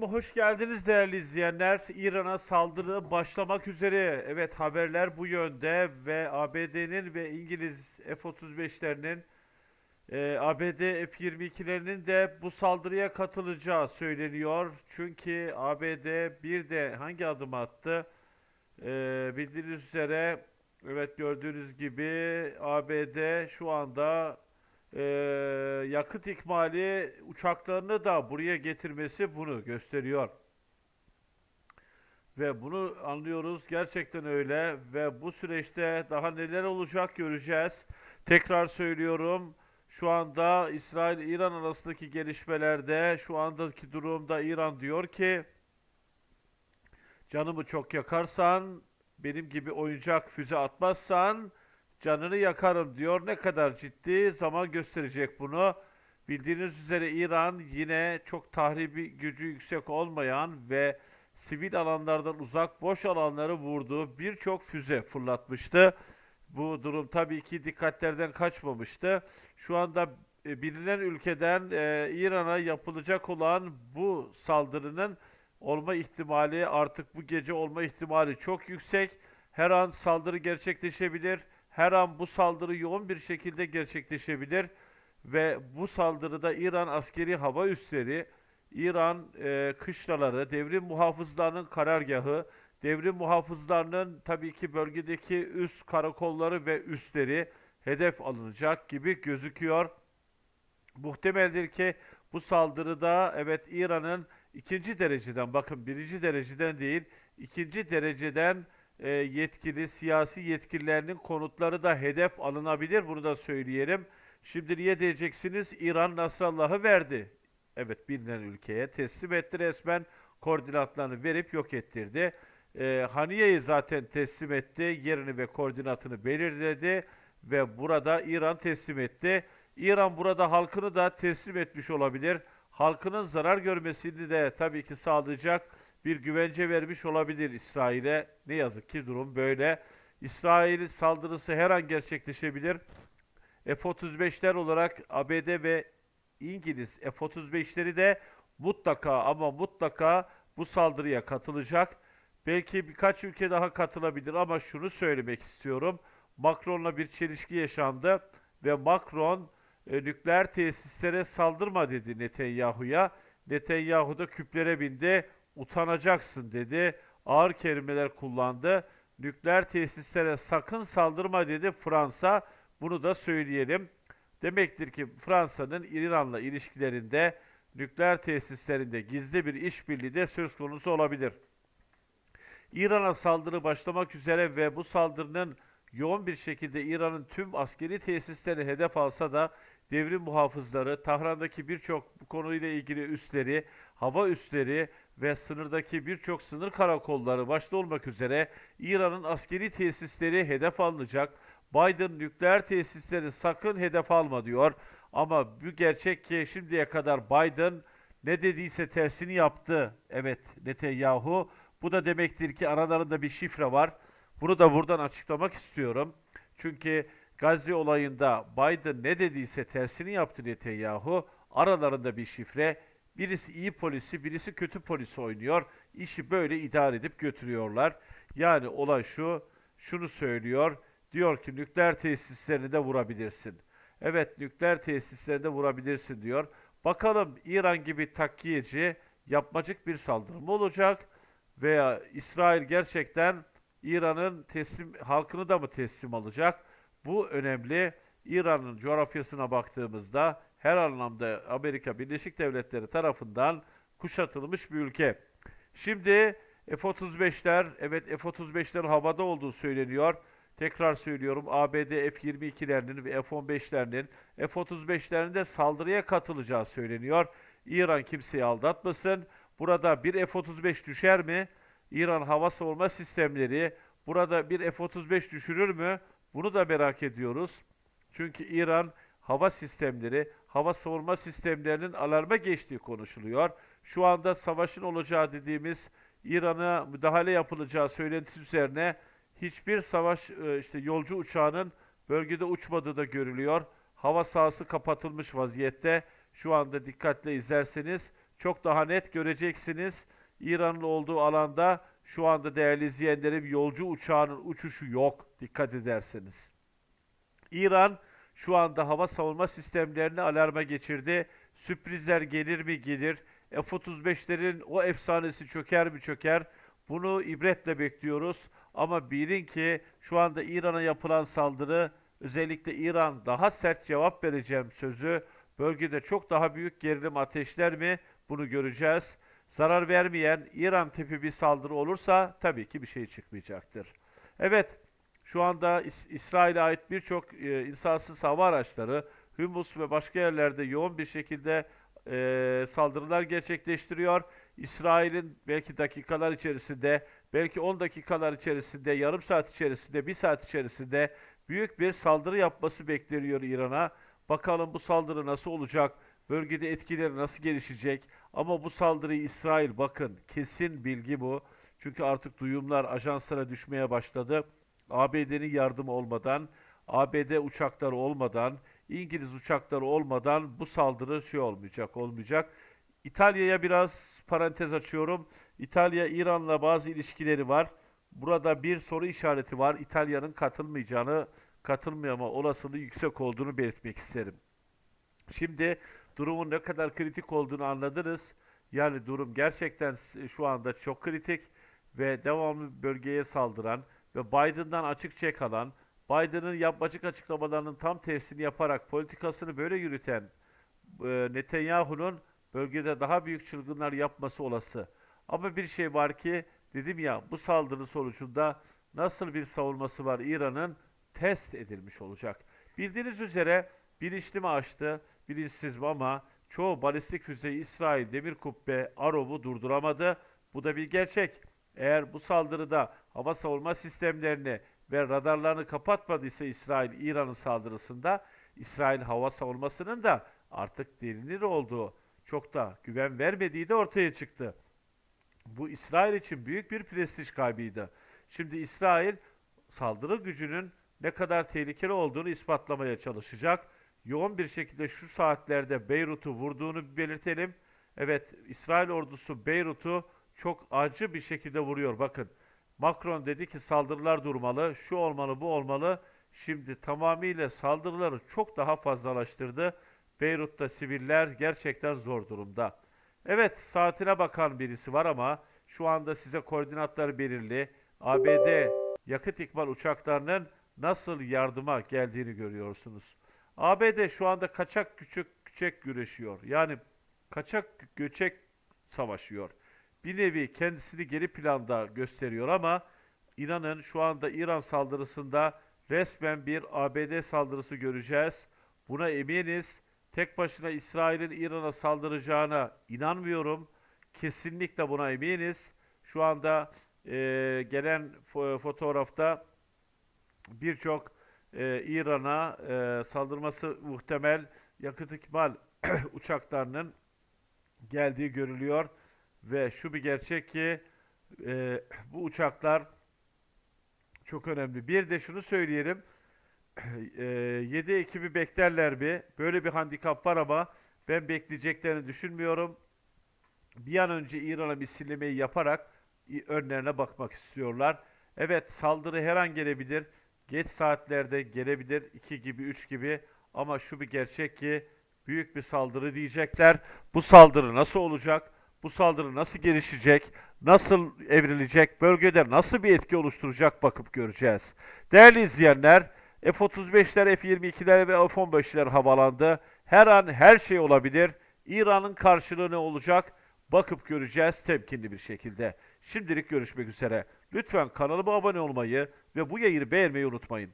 Hoş geldiniz değerli izleyenler. İran'a saldırı başlamak üzere. Evet haberler bu yönde ve ABD'nin ve İngiliz F-35'lerinin e, ABD F-22'lerinin de bu saldırıya katılacağı söyleniyor. Çünkü ABD bir de hangi adım attı? E, bildiğiniz üzere evet gördüğünüz gibi ABD şu anda e, yakıt ikmali uçaklarını da buraya getirmesi bunu gösteriyor. Ve bunu anlıyoruz gerçekten öyle ve bu süreçte daha neler olacak göreceğiz. Tekrar söylüyorum şu anda İsrail-İran arasındaki gelişmelerde şu andaki durumda İran diyor ki canımı çok yakarsan benim gibi oyuncak füze atmazsan canını yakarım diyor. Ne kadar ciddi zaman gösterecek bunu. Bildiğiniz üzere İran yine çok tahribi gücü yüksek olmayan ve sivil alanlardan uzak boş alanları vurduğu birçok füze fırlatmıştı. Bu durum tabii ki dikkatlerden kaçmamıştı. Şu anda e, bilinen ülkeden e, İran'a yapılacak olan bu saldırının olma ihtimali artık bu gece olma ihtimali çok yüksek. Her an saldırı gerçekleşebilir. Her an bu saldırı yoğun bir şekilde gerçekleşebilir ve bu saldırıda İran askeri hava üsleri, İran e, kışlaları, devrim muhafızlarının karargahı, devrim muhafızlarının tabii ki bölgedeki üst karakolları ve üsleri hedef alınacak gibi gözüküyor. Muhtemeldir ki bu saldırıda evet İran'ın ikinci dereceden bakın birinci dereceden değil ikinci dereceden e, yetkili siyasi yetkililerinin konutları da hedef alınabilir. Bunu da söyleyelim. Şimdi niye diyeceksiniz? İran Nasrallah'ı verdi. Evet bilinen ülkeye teslim etti resmen. Koordinatlarını verip yok ettirdi. E, Haniye'yi zaten teslim etti. Yerini ve koordinatını belirledi. Ve burada İran teslim etti. İran burada halkını da teslim etmiş olabilir. Halkının zarar görmesini de tabii ki sağlayacak bir güvence vermiş olabilir İsrail'e. Ne yazık ki durum böyle. İsrail saldırısı her an gerçekleşebilir. F-35'ler olarak ABD ve İngiliz F-35'leri de mutlaka ama mutlaka bu saldırıya katılacak. Belki birkaç ülke daha katılabilir ama şunu söylemek istiyorum. Macron'la bir çelişki yaşandı ve Macron e, nükleer tesislere saldırma dedi Netanyahu'ya. Netanyahu da küplere bindi utanacaksın dedi. Ağır kelimeler kullandı. Nükleer tesislere sakın saldırma dedi Fransa. Bunu da söyleyelim. Demektir ki Fransa'nın İran'la ilişkilerinde nükleer tesislerinde gizli bir işbirliği de söz konusu olabilir. İran'a saldırı başlamak üzere ve bu saldırının yoğun bir şekilde İran'ın tüm askeri tesislerini hedef alsa da devrim muhafızları, Tahran'daki birçok bu konuyla ilgili üsleri, hava üsleri ve sınırdaki birçok sınır karakolları başta olmak üzere İran'ın askeri tesisleri hedef alınacak. Biden nükleer tesisleri sakın hedef alma diyor. Ama bu gerçek ki şimdiye kadar Biden ne dediyse tersini yaptı. Evet Netanyahu. Bu da demektir ki aralarında bir şifre var. Bunu da buradan açıklamak istiyorum. Çünkü Gazze olayında Biden ne dediyse tersini yaptı Netanyahu. Aralarında bir şifre. Birisi iyi polisi, birisi kötü polisi oynuyor. İşi böyle idare edip götürüyorlar. Yani olay şu, şunu söylüyor. Diyor ki nükleer tesislerini de vurabilirsin. Evet nükleer tesislerini de vurabilirsin diyor. Bakalım İran gibi takkiyeci yapmacık bir saldırı mı olacak? Veya İsrail gerçekten İran'ın teslim halkını da mı teslim alacak? Bu önemli. İran'ın coğrafyasına baktığımızda her anlamda Amerika Birleşik Devletleri tarafından kuşatılmış bir ülke. Şimdi F-35'ler, evet F-35'lerin havada olduğu söyleniyor. Tekrar söylüyorum ABD F-22'lerinin ve F-15'lerinin F-35'lerinin de saldırıya katılacağı söyleniyor. İran kimseyi aldatmasın. Burada bir F-35 düşer mi? İran hava savunma sistemleri burada bir F-35 düşürür mü? Bunu da merak ediyoruz. Çünkü İran hava sistemleri, hava savunma sistemlerinin alarma geçtiği konuşuluyor. Şu anda savaşın olacağı dediğimiz İran'a müdahale yapılacağı söylentisi üzerine hiçbir savaş e, işte yolcu uçağının bölgede uçmadığı da görülüyor. Hava sahası kapatılmış vaziyette. Şu anda dikkatle izlerseniz çok daha net göreceksiniz. İran'ın olduğu alanda şu anda değerli izleyenlerim yolcu uçağının uçuşu yok dikkat ederseniz. İran şu anda hava savunma sistemlerini alarma geçirdi. Sürprizler gelir mi gelir. F-35'lerin o efsanesi çöker mi çöker. Bunu ibretle bekliyoruz. Ama bilin ki şu anda İran'a yapılan saldırı özellikle İran daha sert cevap vereceğim sözü bölgede çok daha büyük gerilim ateşler mi bunu göreceğiz. Zarar vermeyen İran tipi bir saldırı olursa tabii ki bir şey çıkmayacaktır. Evet şu anda İs- İsrail'e ait birçok e, insansız hava araçları Humus ve başka yerlerde yoğun bir şekilde e, saldırılar gerçekleştiriyor. İsrail'in belki dakikalar içerisinde, belki 10 dakikalar içerisinde, yarım saat içerisinde, bir saat içerisinde büyük bir saldırı yapması bekleniyor İran'a. Bakalım bu saldırı nasıl olacak? Bölgede etkileri nasıl gelişecek? Ama bu saldırıyı İsrail bakın kesin bilgi bu. Çünkü artık duyumlar ajanslara düşmeye başladı. ABD'nin yardımı olmadan, ABD uçakları olmadan, İngiliz uçakları olmadan bu saldırı şey olmayacak, olmayacak. İtalya'ya biraz parantez açıyorum. İtalya İran'la bazı ilişkileri var. Burada bir soru işareti var. İtalya'nın katılmayacağını, katılmayama olasılığı yüksek olduğunu belirtmek isterim. Şimdi durumun ne kadar kritik olduğunu anladınız. Yani durum gerçekten şu anda çok kritik ve devamlı bölgeye saldıran ve Biden'dan açık çek alan, Biden'ın yapmacık açıklamalarının tam tersini yaparak politikasını böyle yürüten e, Netanyahu'nun bölgede daha büyük çılgınlar yapması olası. Ama bir şey var ki dedim ya bu saldırı sonucunda nasıl bir savunması var İran'ın test edilmiş olacak. Bildiğiniz üzere bilinçli mi açtı, bilinçsiz mi ama çoğu balistik füzeyi İsrail demir kubbe Arov'u durduramadı. Bu da bir gerçek. Eğer bu saldırıda hava savunma sistemlerini ve radarlarını kapatmadıysa İsrail İran'ın saldırısında İsrail hava savunmasının da artık derinir olduğu, çok da güven vermediği de ortaya çıktı. Bu İsrail için büyük bir prestij kaybıydı. Şimdi İsrail saldırı gücünün ne kadar tehlikeli olduğunu ispatlamaya çalışacak. Yoğun bir şekilde şu saatlerde Beyrut'u vurduğunu belirtelim. Evet, İsrail ordusu Beyrut'u çok acı bir şekilde vuruyor. Bakın, Macron dedi ki saldırılar durmalı, şu olmalı, bu olmalı. Şimdi tamamıyla saldırıları çok daha fazlalaştırdı. Beyrut'ta siviller gerçekten zor durumda. Evet, saatine bakan birisi var ama şu anda size koordinatlar belirli. ABD yakıt ikmal uçaklarının nasıl yardıma geldiğini görüyorsunuz. ABD şu anda kaçak küçük küçük güreşiyor. Yani kaçak göçek savaşıyor. Bir nevi kendisini geri planda gösteriyor ama inanın şu anda İran saldırısında resmen bir ABD saldırısı göreceğiz. Buna eminiz. Tek başına İsrail'in İran'a saldıracağına inanmıyorum. Kesinlikle buna eminiz. Şu anda eee, gelen fo- fotoğrafta birçok eee, İran'a eee, saldırması muhtemel yakıt ikmal uçaklarının geldiği görülüyor ve şu bir gerçek ki eee, bu uçaklar çok önemli. Bir de şunu söyleyelim. Eee 7 ekibi beklerler mi? Böyle bir handikap var ama ben bekleyeceklerini düşünmüyorum. Bir an önce İran'a misillemeyi yaparak önlerine bakmak istiyorlar. Evet saldırı her an gelebilir. Geç saatlerde gelebilir. 2 gibi 3 gibi. Ama şu bir gerçek ki büyük bir saldırı diyecekler. Bu saldırı nasıl olacak? Bu saldırı nasıl gelişecek? Nasıl evrilecek? Bölgede nasıl bir etki oluşturacak bakıp göreceğiz. Değerli izleyenler, F-35'ler, F-22'ler ve F-15'ler havalandı. Her an her şey olabilir. İran'ın karşılığı ne olacak? Bakıp göreceğiz temkinli bir şekilde. Şimdilik görüşmek üzere. Lütfen kanalıma abone olmayı ve bu yayını beğenmeyi unutmayın.